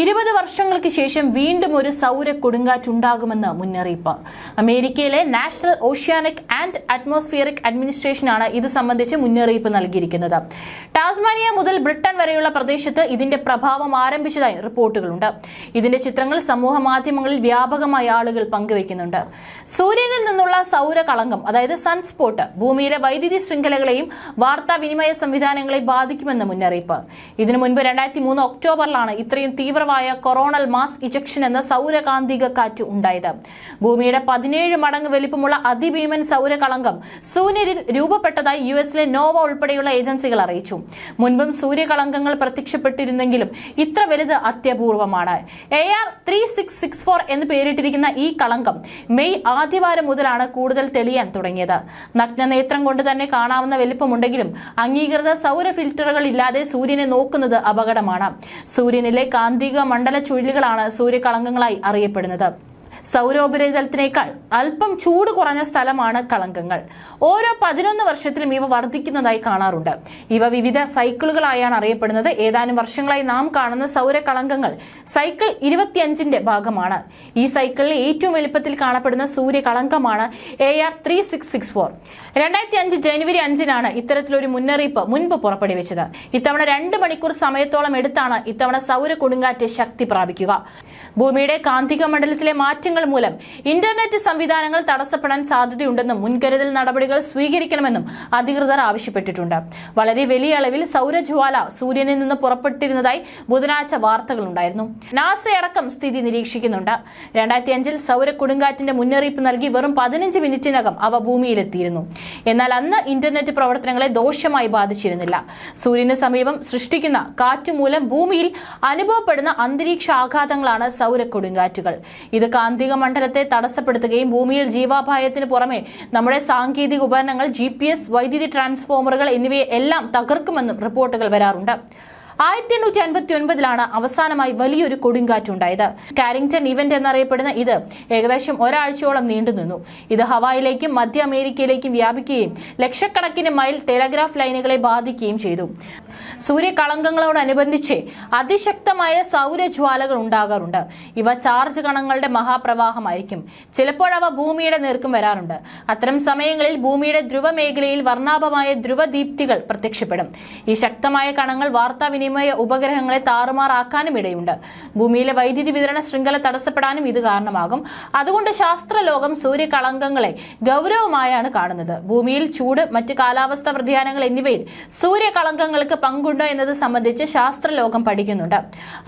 ഇരുപത് വർഷങ്ങൾക്ക് ശേഷം വീണ്ടും ഒരു സൗര കൊടുങ്കാറ്റുണ്ടാകുമെന്ന് മുന്നറിയിപ്പ്. അമേരിക്കയിലെ നാഷണൽ ഓഷ്യാനിക് ആൻഡ് അറ്റ്മോസ്ഫിയറിക് അഡ്മിനിസ്ട്രേഷനാണ് ഇത് സംബന്ധിച്ച് മുന്നറിയിപ്പ് നൽകിയിരിക്കുന്നത്. ടാസ്മാനിയ മുതൽ ബ്രിട്ടൻ വരെയുള്ള പ്രദേശത്ത് ഇതിന്റെ പ്രഭാവം ആരംഭിച്ചതായി റിപ്പോർട്ടുകളുണ്ട്. ഇതിന്റെ ചിത്രങ്ങൾ സമൂഹ മാധ്യമങ്ങളിൽ വ്യാപകമായി ആളുകൾ പങ്കുവയ്ക്കുന്നുണ്ട്. സൂര്യനിൽ നിന്നുള്ള സൗര കളങ്കം അതായത് സൺസ്പോട്ട് ഭൂമിയിലെ വൈദ്യുതി ശൃംഖലകളെയും വാർത്താവിനിമയ സംവിധാനങ്ങളെയും ബാധിക്കുമെന്ന് മുന്നറിയിപ്പ്. ഇതിനു മുൻപ് രണ്ടായിരത്തി മൂന്ന് ഒക്ടോബറിലാണ് ഇത്രയും തീവ്രമായ കൊറോണൽ മാസ് ഇജക്ഷൻ എന്ന സൗരകാന്തിക കാറ്റ് ഉണ്ടായത്. ഭൂമിയുടെ പതിനേഴ് മടങ്ങ് വലിപ്പമുള്ള അതിഭീമൻ സൗരകളങ്കം സൂര്യനിൽ രൂപപ്പെട്ടതായി യു എസിലെ നോവ ഉൾപ്പെടെയുള്ള ഏജൻസികൾ അറിയിച്ചു. മുൻപും സൂര്യകളങ്കങ്ങൾ പ്രത്യക്ഷപ്പെട്ടിരുന്നെങ്കിലും ഇത്ര വലുത് അത്യപൂർവമാണ്. A R three six six four എന്ന് പേരിട്ടിരിക്കുന്ന ഈ കളങ്കം മെയ് ആദ്യവാരം മുതലാണ് കൂടുതൽ തെളിയാൻ തുടങ്ങിയത്. നഗ്നനേത്രം കൊണ്ട് തന്നെ കാണാവുന്ന വലിപ്പമുണ്ടെങ്കിലും അംഗീകൃത സൗര ഫിൽറ്ററുകൾ ഇല്ലാതെ സൂര്യനെ നോക്കുന്നത് അപകടമാണ്. സൂര്യനിലെ കാന്തിക മണ്ഡല ചുഴലികളാണ് സൂര്യകളങ്കങ്ങളായി അറിയപ്പെടുന്നത്. സൗരോപരിതലത്തിനേക്കാൾ അല്പം ചൂട് കുറഞ്ഞ സ്ഥലമാണ് കളങ്കങ്ങൾ. ഓരോ പതിനൊന്ന് വർഷത്തിലും ഇവ വർദ്ധിക്കുന്നതായി കാണാറുണ്ട്. ഇവ വിവിധ സൈക്കിളുകളായാണ് അറിയപ്പെടുന്നത്. ഏതാനും വർഷങ്ങളായി നാം കാണുന്ന സൗരകളങ്കങ്ങൾ സൈക്കിൾ ഇരുപത്തിയഞ്ചിന്റെ ഭാഗമാണ്. ഈ സൈക്കിളിലെ ഏറ്റവും എളുപ്പത്തിൽ കാണപ്പെടുന്ന സൂര്യകളങ്കമാണ് A R three six six four രണ്ടായിരത്തി അഞ്ച് ജനുവരി അഞ്ചിനാണ് ഇത്തരത്തിലൊരു മുന്നറിയിപ്പ് മുൻപ് പുറപ്പെടുവിച്ചത്. ഇത്തവണ രണ്ട് മണിക്കൂർ സമയത്തോളം എടുത്താണ് ഇത്തവണ സൗര കൊടുങ്കാറ്റ് ശക്തി പ്രാപിക്കുക. ഭൂമിയുടെ കാന്തിക മണ്ഡലത്തിലെ മാറ്റങ്ങൾ മൂലം ഇന്റർനെറ്റ് സംവിധാനങ്ങൾ തടസ്സപ്പെടാൻ സാധ്യതയുണ്ടെന്നും മുൻകരുതൽ നടപടികൾ സ്വീകരിക്കണമെന്നും അധികൃതർ ആവശ്യപ്പെട്ടിട്ടുണ്ട്. വളരെ വലിയ അളവിൽ സൗരജ്വാല സൂര്യനിൽ നിന്ന് പുറപ്പെട്ടിരുന്നതായി ബുധനാഴ്ച വാർത്തകളുണ്ടായിരുന്നു. നാസയടക്കം സ്ഥിതി നിരീക്ഷിക്കുന്നുണ്ട്. രണ്ടായിരത്തി അഞ്ചിൽ സൗര കൊടുങ്കാറ്റിന്റെ മുന്നറിയിപ്പ് നൽകി വെറും പതിനഞ്ച് മിനിറ്റിനകം അവ ഭൂമിയിലെത്തിയിരുന്നു. എന്നാൽ അന്ന് ഇന്റർനെറ്റ് പ്രവർത്തനങ്ങളെ ദോഷമായി ബാധിച്ചിരുന്നില്ല. സൂര്യന് സമീപം സൃഷ്ടിക്കുന്ന കാറ്റുമൂലം ഭൂമിയിൽ അനുഭവപ്പെടുന്ന അന്തരീക്ഷ ആഘാതങ്ങളാണ് സൗര കൊടുങ്കാറ്റുകൾ. ഇത് കാന്തിക മണ്ഡലത്തെ തടസ്സപ്പെടുത്തുകയും ഭൂമിയിൽ ജീവാപായത്തിന് പുറമെ നമ്മുടെ സാങ്കേതിക ഉപകരണങ്ങൾ ജി വൈദ്യുതി ട്രാൻസ്ഫോമറുകൾ എന്നിവയെ എല്ലാം തകർക്കുമെന്നും റിപ്പോർട്ടുകൾ വരാറുണ്ട്. ആയിരത്തി എണ്ണൂറ്റി അൻപത്തി ഒൻപതിലാണ് അവസാനമായി വലിയൊരു കൊടുങ്കാറ്റുണ്ടായത്. കാരിങ്ടൺ ഇവന്റ് എന്നറിയപ്പെടുന്ന ഇത് ഏകദേശം ഒരാഴ്ചയോളം നീണ്ടുനിന്നു ഇത് ഹവായിലേക്കും മധ്യ അമേരിക്കയിലേക്കും വ്യാപിക്കുകയും ലക്ഷക്കണക്കിന് മൈൽ ടെലഗ്രാഫ് ലൈനുകളെ ബാധിക്കുകയും ചെയ്തു. സൂര്യകളങ്കങ്ങളോടനുബന്ധിച്ച് അതിശക്തമായ സൗരജ്വാലകൾ ഉണ്ടാകാറുണ്ട്. ഇവ ചാർജ് കണങ്ങളുടെ മഹാപ്രവാഹമായിരിക്കും. ചിലപ്പോഴവ ഭൂമിയുടെ നേർക്കും വരാറുണ്ട്. അത്തരം സമയങ്ങളിൽ ഭൂമിയുടെ ധ്രുവമേഖലയിൽ വർണാഭമായ ധ്രുവദീപ്തികൾ പ്രത്യക്ഷപ്പെടും. ഈ ശക്തമായ കണങ്ങൾ വാർത്താവിനിമയ ഉപഗ്രഹങ്ങളെ താറുമാറാക്കാനും ഇടയുണ്ട്. ഭൂമിയിലെ വൈദ്യുതി വിതരണ ശൃംഖല തടസ്സപ്പെടാനും ഇത് കാരണമാകും. അതുകൊണ്ട് ശാസ്ത്രലോകം സൂര്യകളങ്കങ്ങളെ ഗൗരവമായാണ് കാണുന്നത്. ഭൂമിയിൽ ചൂട് മറ്റ് കാലാവസ്ഥാ വ്യതിയാനങ്ങൾ എന്നിവയിൽ സൂര്യകളങ്കങ്ങൾക്ക് പങ്കുണ്ടോ എന്നത് സംബന്ധിച്ച് ശാസ്ത്രലോകം പഠിക്കുന്നുണ്ട്.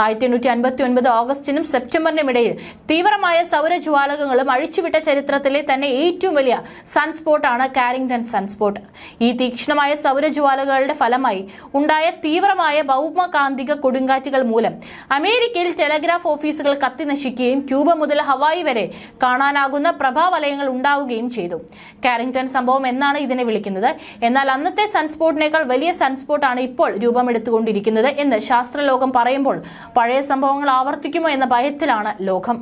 ആയിരത്തി എണ്ണൂറ്റി അൻപത്തി ഒൻപത് ഓഗസ്റ്റിനും സെപ്റ്റംബറിനും ഇടയിൽ തീവ്രമായ സൗരജ്വാലകങ്ങളും അഴിച്ചുവിട്ട ചരിത്രത്തിലെ തന്നെ ഏറ്റവും വലിയ സൺസ്പോട്ടാണ് കാരിങ്ടൺ സൺസ്പോട്ട്. ഈ തീക്ഷ്ണമായ സൗരജ്വാലകളുടെ ഫലമായി ഉണ്ടായ തീവ്രമായ ഭൗമകാന്തിക കൊടുങ്കാറ്റുകൾ മൂലം. അമേരിക്കയിൽ ടെലഗ്രാഫ് ഓഫീസുകൾ കത്തിനശിക്കുകയും ക്യൂബ മുതൽ ഹവായി വരെ കാണാനാകുന്ന പ്രഭാവലയങ്ങൾ ഉണ്ടാവുകയും ചെയ്തു. കാരിങ്ടൺ സംഭവം എന്നാണ് ഇതിനെ വിളിക്കുന്നത്. എന്നാൽ അന്നത്തെ സൺസ്പോട്ടിനേക്കാൾ വലിയ സൺസ്പോട്ടാണ് ഇപ്പോൾ രൂപമെടുത്തുകൊണ്ടിരിക്കുന്നത് എന്ന് ശാസ്ത്രലോകം പറയുമ്പോൾ പഴയ സംഭവങ്ങൾ ആവർത്തിക്കുമോ എന്ന ഭയത്തിലാണ് ലോകം.